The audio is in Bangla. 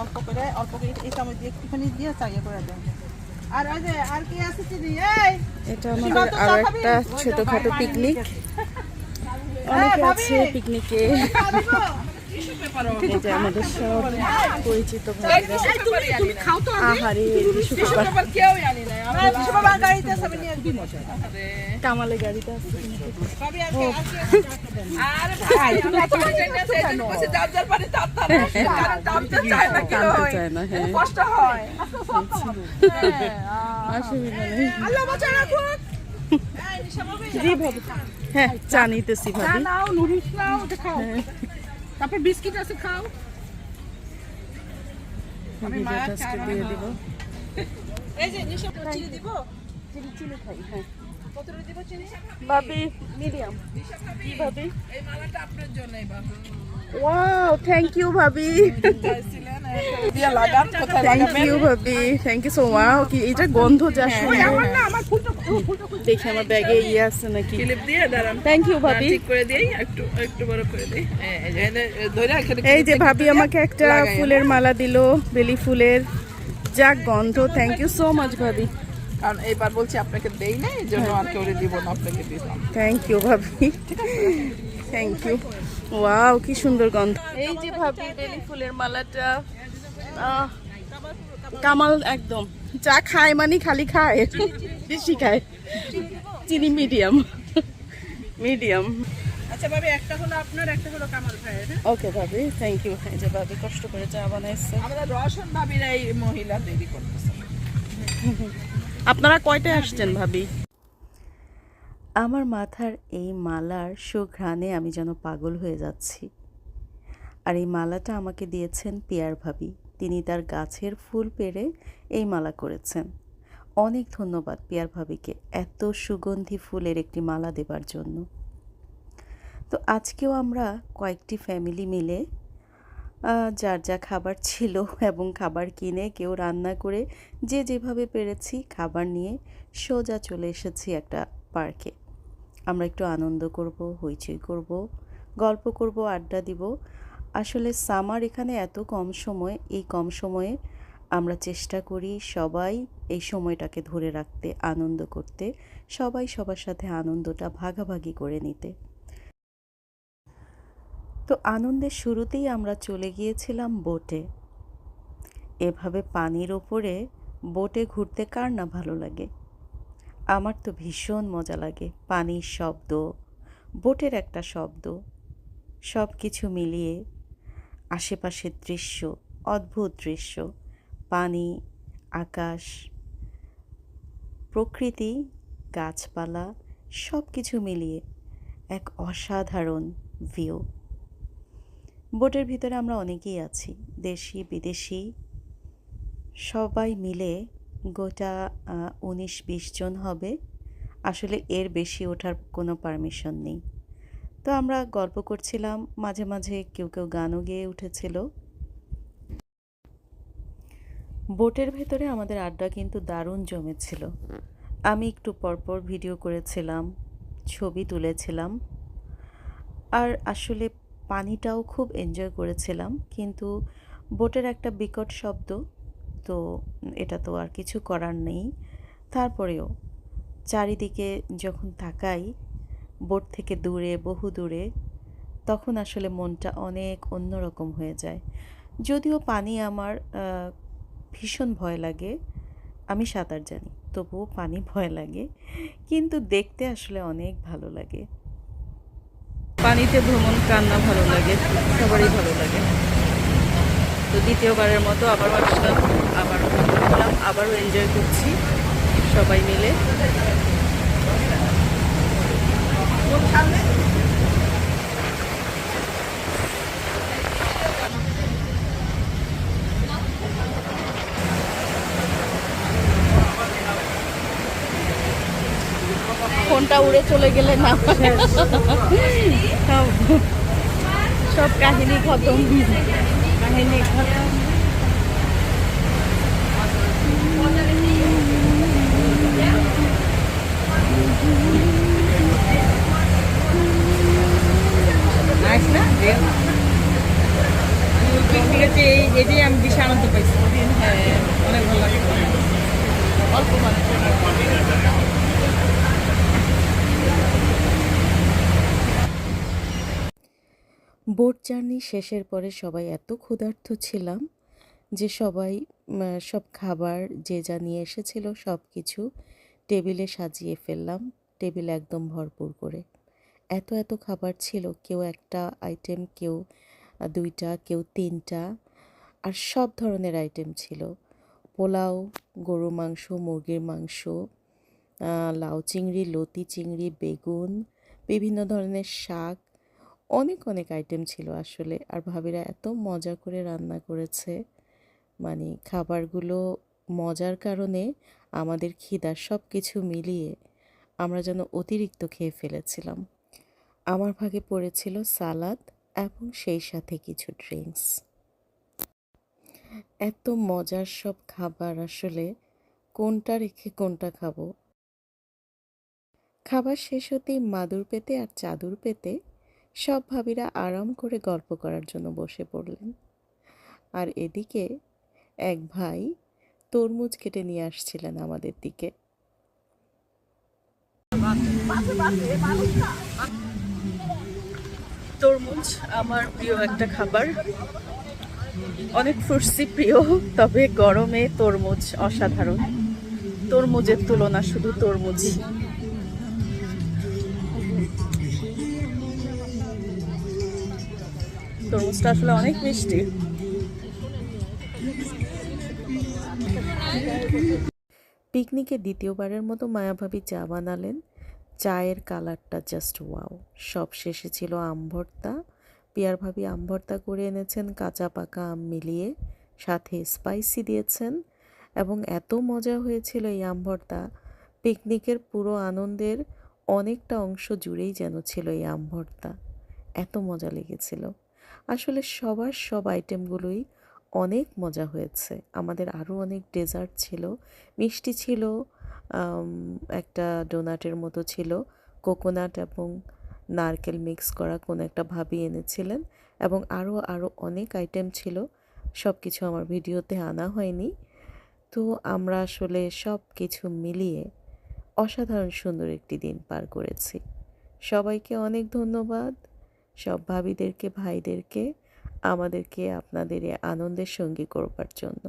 অল্প করে অল্প করে এই চামচ দিয়ে একটুখানি দিয়ে চাইয়ে করে দেন আর আর কি আছে চিনি এটা আমাদের আর একটা ছোটখাটো পিকনিক অনেকে আছে পিকনিকে আমাদের সব পরিচিত আহারে কামালে গাড়িতে আছে ভাবি হ্যাঁ হয়। জি হ্যাঁ চা নিতেছি ভাবি তারপর বিস্কিট আছে খাও। আমি মায়ের ভিডিওটা চা দিয়ে দিব। এই যে নিশা চিনি দিব? চিনি চিনি খাই হ্যাঁ। কতটা দিব চিনি? ভাবি মিডিয়াম। কি ভাবি। এই মালাটা আপনার জন্যই বাবা ওয়াও থ্যাংক ইউ ভাবি। থ্যাংক ইউ ভাবি। থ্যাংক ইউ সো ওয়াও কি এটা গন্ধ যা ওই সুন্দর আমার না আমার ফুলটা ফুলটা দেখি আমার ব্যাগে ইয়ে আছে নাকি। ক্লিপ দিয়ে দাঁড়ান। থ্যাংক ইউ ভাবি। ঠিক করে দেই একটু একটু বড় করে দেই। এই- এই যে ধরে এই যে ভাবি আমাকে একটা ফুলের মালা দিল বেলি ফুলের। যা গন্ধ। থ্যাংক ইউ সো মাচ ভাবি। কারণ এইবার বলছি আপনাকে দেই না এই জন্য আর কেউ দিব না। আপনাকে দিলাম থ্যাংক ইউ ভাবি থ্যাংক ইউ ওয়াও কি সুন্দর গন্ধ। এই যে ভাবি বেলি ফুলের মালাটা। কামাল একদম। যা খায় মানে খালি খায়। বেশি খায়। চিনি মিডিয়াম। মিডিয়াম। আচ্ছা ভাবি একটা হলো আপনার একটা হলো কামাল ভাইয়ের হ্যাঁ? ওকে ভাবি থ্যাংক ইউ এই যে ভাবি কষ্ট করে চা বানাইছে। আমাদের রসন ভাবিরা এই মহিলা দেরি করতেছে। আপনারা কয়টায় আসছেন ভাবি? আমার মাথার এই মালার সুঘ্রাণে আমি যেন পাগল হয়ে যাচ্ছি। আর এই মালাটা আমাকে দিয়েছেন পিয়ার ভাবি। তিনি তার গাছের ফুল পেরে এই মালা করেছেন। অনেক ধন্যবাদ পিয়ার ভাবিকে এত সুগন্ধি ফুলের একটি মালা দেবার জন্য। তো আজকেও আমরা কয়েকটি ফ্যামিলি মিলে যার যা খাবার ছিল এবং খাবার কিনে কেউ রান্না করে যে যেভাবে পেরেছি খাবার নিয়ে সোজা চলে এসেছি একটা পার্কে। আমরা একটু আনন্দ করব, হইচই করব, গল্প করব, আড্ডা দিব। আসলে সামার এখানে এত কম সময়, এই কম সময়ে আমরা চেষ্টা করি সবাই এই সময়টাকে ধরে রাখতে, আনন্দ করতে, সবাই সবার সাথে আনন্দটা ভাগাভাগি করে নিতে। তো আনন্দের শুরুতেই আমরা চলে গিয়েছিলাম বোটে। এভাবে পানির ওপরে বোটে ঘুরতে কার না ভালো লাগে? আমার তো ভীষণ মজা লাগে। পানির শব্দ, বোটের একটা শব্দ সব কিছু মিলিয়ে আশেপাশের দৃশ্য, অদ্ভুত দৃশ্য, পানি, আকাশ, প্রকৃতি, গাছপালা সব কিছু মিলিয়ে এক অসাধারণ ভিউ বোটের ভিতরে আমরা অনেকেই আছি, দেশি, বিদেশি, সবাই মিলে গোটা উনিশ, বিশ জন হবে। আসলে এর বেশি ওঠার কোনো পারমিশন নেই। তো আমরা গল্প করছিলাম, মাঝে মাঝে কেউ কেউ গানও গেয়ে উঠেছিল। বোটের ভেতরে আমাদের আড্ডা কিন্তু দারুণ জমেছিল। আমি একটু পরপর ভিডিও করেছিলাম, ছবি তুলেছিলাম। আর আসলে পানিটাও খুব এনজয় করেছিলাম, কিন্তু বোটের একটা বিকট শব্দ তো এটা তো আর কিছু করার নেই। তারপরেও চারিদিকে যখন তাকাই, বোট থেকে দূরে, বহু দূরে, তখন আসলে মনটা অনেক অন্যরকম হয়ে যায়। যদিও পানি আমার ভীষণ ভয় লাগে, আমি সাঁতার জানি, তবুও পানি ভয় লাগে, কিন্তু দেখতে আসলে অনেক ভালো লাগে। পানিতে ভ্রমণ, কান্না ভালো লাগে, সবারই ভালো লাগে। তো দ্বিতীয়বারের মতো আবার আসলাম আবার করলাম আবারও এনজয় করছি সবাই মিলে। ফোনটা উড়ে চলে গেলে না সব কাহিনী খতম। এটাই আমি বেশি আনন্দ পাইছি। হ্যাঁ অনেক ভালো লাগে। অল্প মানুষ বোট জার্নি শেষের পরে সবাই এত ক্ষুধার্ত ছিলাম যে সবাই সব খাবার যে যা নিয়ে এসেছিল সব কিছু টেবিলে সাজিয়ে ফেললাম, টেবিল একদম ভরপুর করে। এত এত খাবার ছিল, কেউ একটা আইটেম কেউ দুইটা, কেউ তিনটা, আর সব ধরনের আইটেম ছিল। পোলাও গরু মাংস, মুরগির মাংস লাউ চিংড়ি, লতি চিংড়ি, বেগুন, বিভিন্ন ধরনের শাক অনেক অনেক আইটেম ছিল আসলে। আর ভাবিরা এত মজা করে রান্না করেছে। মানে খাবারগুলো মজার কারণে আমাদের খিদার সব কিছু মিলিয়ে আমরা যেন অতিরিক্ত খেয়ে ফেলেছিলাম। আমার ভাগে পড়েছিল সালাদ এবং সেই সাথে কিছু ড্রিঙ্কস এত মজার সব খাবার আসলে কোনটা রেখে কোনটা খাব? খাবার শেষ হতেই মাদুর পেতে আর চাদর পেতে সব ভাবিরা আরাম করে গল্প করার জন্য বসে পড়লেন। আর এদিকে এক ভাই তরমুজ কেটে নিয়ে আসছিলেন আমাদের দিকে। তরমুজ আমার প্রিয় একটা খাবার। অনেক ফ্রুটসই প্রিয়, তবে গরমে তরমুজ অসাধারণ। তরমুজের তুলনা শুধু তরমুজ তরমুজটা আসলে অনেক মিষ্টি। পিকনিকে দ্বিতীয়বারের মতো মায়াভাবী চা বানালেন। চায়ের কালারটা জাস্ট ওয়াও সব শেষে ছিল আম ভর্তা। পিয়ার ভাবি আম ভর্তা করে এনেছেন, কাঁচা পাকা আম মিলিয়ে সাথে স্পাইসি দিয়েছেন এবং এত মজা হয়েছিল এই আম ভর্তা। পিকনিকের পুরো আনন্দের অনেকটা অংশ জুড়েই যেন ছিল এই আম ভর্তা। এত মজা লেগেছিল। আসলে সবার সব আইটেমগুলোই অনেক মজা হয়েছে। আমাদের আরও অনেক ডেজার্ট ছিল। মিষ্টি ছিল একটা ডোনাটের মতো ছিল। কোকোনাট এবং নারকেল মিক্স করা কোনো একটা ভাবি এনেছিলেন এবং আরও আরও অনেক আইটেম ছিল। সব কিছু আমার ভিডিওতে আনা হয়নি। তো আমরা আসলে সব কিছু মিলিয়ে অসাধারণ সুন্দর একটি দিন পার করেছি। সবাইকে অনেক ধন্যবাদ। সব ভাবিদেরকে ভাইদেরকে আমাদেরকে আপনাদের আনন্দের সঙ্গী করবার জন্য।